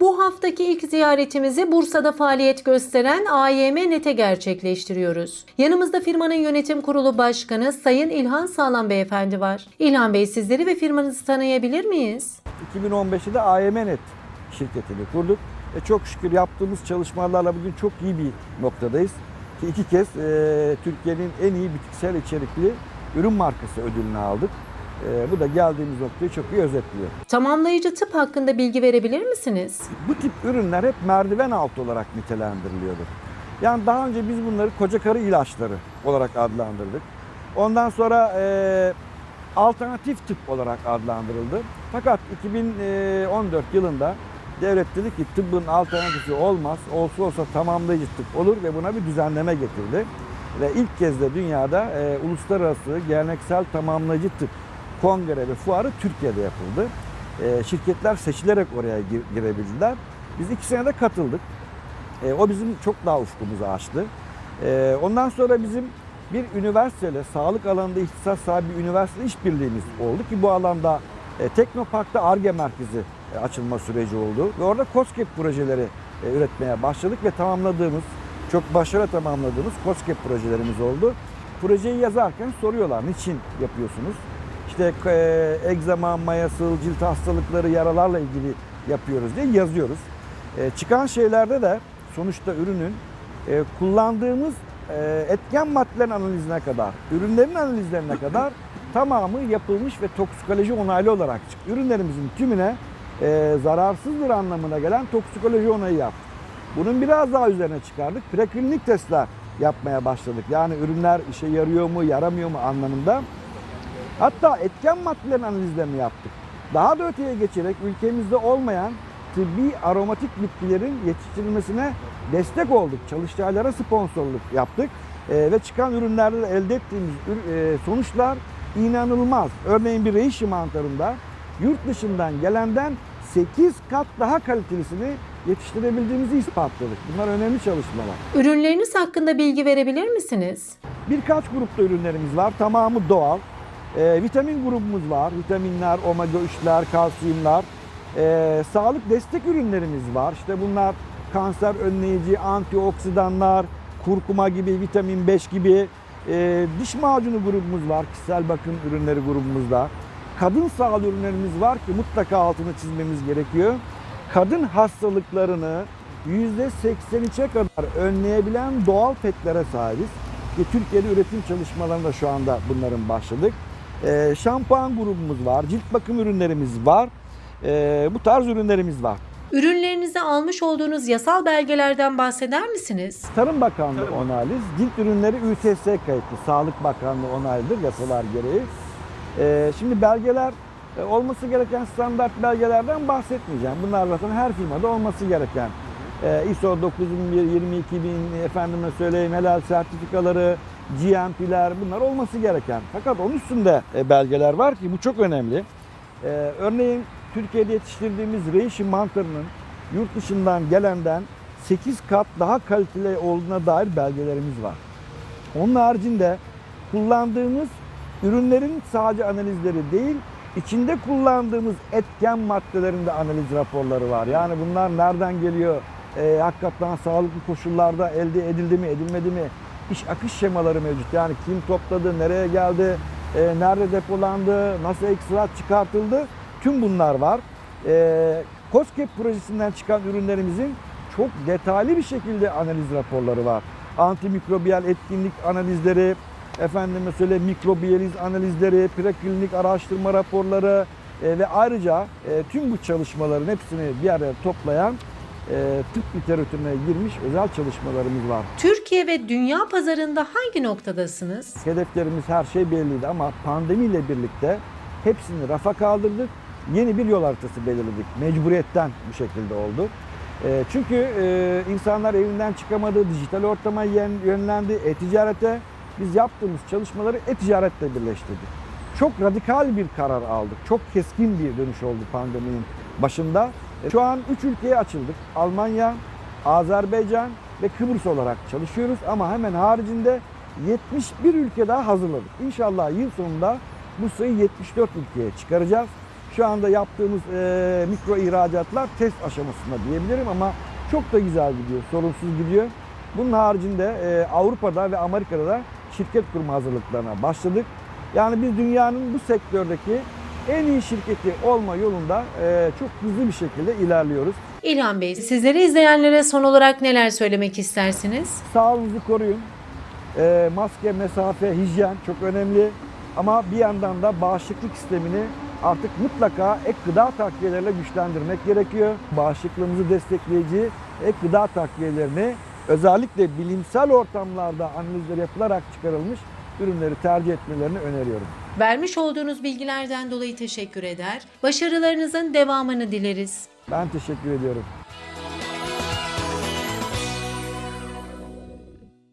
Bu haftaki ilk ziyaretimizi Bursa'da faaliyet gösteren AYM NET'e gerçekleştiriyoruz. Yanımızda firmanın yönetim kurulu başkanı Sayın İlhan Sağlam Beyefendi var. İlhan Bey sizleri ve firmanızı tanıyabilir miyiz? 2015'te de AMNet şirketini kurduk. E çok şükür yaptığımız çalışmalarla bugün çok iyi bir noktadayız. Ki iki kez e, Türkiye'nin en iyi bitkisel içerikli ürün markası ödülünü aldık. E, bu da geldiğimiz noktayı çok iyi özetliyor. Tamamlayıcı tıp hakkında bilgi verebilir misiniz? Bu tip ürünler hep merdiven altı olarak nitelendiriliyordu. Yani daha önce biz bunları koca karı ilaçları olarak adlandırdık. Ondan sonra e, alternatif tıp olarak adlandırıldı. Fakat 2014 yılında devlet dedi ki tıbbın alternatifi olmaz. Olsa olsa tamamlayıcı tıp olur ve buna bir düzenleme getirdi. Ve ilk kez de dünyada e, uluslararası geleneksel tamamlayıcı tıp kongre ve fuarı Türkiye'de yapıldı. E, şirketler seçilerek oraya gir- girebildiler. Biz iki senede katıldık. E, o bizim çok daha ufkumuzu açtı. E, ondan sonra bizim bir üniversiteyle, sağlık alanında ihtisas sahibi bir üniversite işbirliğimiz oldu ki bu alanda e, Teknopark'ta ARGE merkezi e, açılma süreci oldu. Ve orada COSGAP projeleri e, üretmeye başladık ve tamamladığımız, çok başarılı tamamladığımız COSGAP projelerimiz oldu. Projeyi yazarken soruyorlar niçin yapıyorsunuz? İşte e, egzama, mayasıl, cilt hastalıkları, yaralarla ilgili yapıyoruz diye yazıyoruz. E, çıkan şeylerde de sonuçta ürünün e, kullandığımız e, etken maddelerin analizine kadar, ürünlerin analizlerine kadar tamamı yapılmış ve toksikoloji onaylı olarak çıktı. Ürünlerimizin tümüne e, zararsızdır anlamına gelen toksikoloji onayı yaptık. Bunun biraz daha üzerine çıkardık. Preklinik testler yapmaya başladık. Yani ürünler işe yarıyor mu, yaramıyor mu anlamında. Hatta etken maddelerin analizlerini yaptık. Daha da öteye geçerek ülkemizde olmayan tıbbi aromatik bitkilerin yetiştirilmesine destek olduk. Çalıştaylara sponsorluk yaptık. Ee, ve çıkan ürünlerde de elde ettiğimiz e, sonuçlar inanılmaz. Örneğin bir reishi mantarında yurt dışından gelenden 8 kat daha kalitelisini yetiştirebildiğimizi ispatladık. Bunlar önemli çalışmalar. Ürünleriniz hakkında bilgi verebilir misiniz? Birkaç grupta ürünlerimiz var. Tamamı doğal. Ee, vitamin grubumuz var. Vitaminler, omega 3'ler, kalsiyumlar. Ee, sağlık destek ürünlerimiz var. İşte bunlar kanser önleyici, antioksidanlar, kurkuma gibi, vitamin 5 gibi. Ee, diş macunu grubumuz var. Kişisel bakım ürünleri grubumuzda. Kadın sağlığı ürünlerimiz var ki mutlaka altını çizmemiz gerekiyor. Kadın hastalıklarını %83'e kadar önleyebilen doğal petlere sahibiz. Ki Türkiye'de üretim çalışmalarında şu anda bunların başladık. Ee, şampuan grubumuz var, cilt bakım ürünlerimiz var. Ee, bu tarz ürünlerimiz var. Ürünlerinize almış olduğunuz yasal belgelerden bahseder misiniz? Tarım Bakanlığı onaylı, cilt ürünleri ÜTS kayıtlı, Sağlık Bakanlığı onaylıdır yasalar gereği. Ee, şimdi belgeler e, olması gereken standart belgelerden bahsetmeyeceğim. Bunlar zaten her firmada olması gereken. Ee, ISO 9001, 22000 efendime söyleyeyim helal sertifikaları, GMP'ler bunlar olması gereken. Fakat onun üstünde e, belgeler var ki bu çok önemli. Ee, örneğin Türkiye'de yetiştirdiğimiz reishi mantarının yurt dışından gelenden 8 kat daha kaliteli olduğuna dair belgelerimiz var. Onun haricinde kullandığımız ürünlerin sadece analizleri değil, içinde kullandığımız etken maddelerin de analiz raporları var. Yani bunlar nereden geliyor, Ee, hakikaten sağlıklı koşullarda elde edildi mi, edilmedi mi, iş akış şemaları mevcut. Yani kim topladı, nereye geldi, e, nerede depolandı, nasıl ekstrat çıkartıldı, tüm bunlar var. E, COSGAP projesinden çıkan ürünlerimizin çok detaylı bir şekilde analiz raporları var. Antimikrobiyal etkinlik analizleri, efendime söyle mikrobiyaliz analizleri, preklinik araştırma raporları e, ve ayrıca e, tüm bu çalışmaların hepsini bir araya toplayan e, tıp literatürüne girmiş özel çalışmalarımız var. Türkiye ve dünya pazarında hangi noktadasınız? Hedeflerimiz her şey belliydi ama pandemiyle birlikte hepsini rafa kaldırdık. Yeni bir yol haritası belirledik. Mecburiyetten bu şekilde oldu. E, çünkü e, insanlar evinden çıkamadı, dijital ortama yönlendi, e-ticarete. Biz yaptığımız çalışmaları e-ticaretle birleştirdik. Çok radikal bir karar aldık. Çok keskin bir dönüş oldu pandeminin başında. Şu an 3 ülkeye açıldık. Almanya, Azerbaycan ve Kıbrıs olarak çalışıyoruz ama hemen haricinde 71 ülke daha hazırladık. İnşallah yıl sonunda bu sayıyı 74 ülkeye çıkaracağız. Şu anda yaptığımız e, mikro ihracatlar test aşamasında diyebilirim ama çok da güzel gidiyor, sorunsuz gidiyor. Bunun haricinde e, Avrupa'da ve Amerika'da da şirket kurma hazırlıklarına başladık. Yani biz dünyanın bu sektördeki en iyi şirketi olma yolunda e, çok hızlı bir şekilde ilerliyoruz. İlhan Bey, sizleri izleyenlere son olarak neler söylemek istersiniz? Sağlığınızı koruyun. E, maske, mesafe, hijyen çok önemli. Ama bir yandan da bağışıklık sistemini artık mutlaka ek gıda takviyeleriyle güçlendirmek gerekiyor. Bağışıklığımızı destekleyici ek gıda takviyelerini özellikle bilimsel ortamlarda analizler yapılarak çıkarılmış ürünleri tercih etmelerini öneriyorum. Vermiş olduğunuz bilgilerden dolayı teşekkür eder. Başarılarınızın devamını dileriz. Ben teşekkür ediyorum.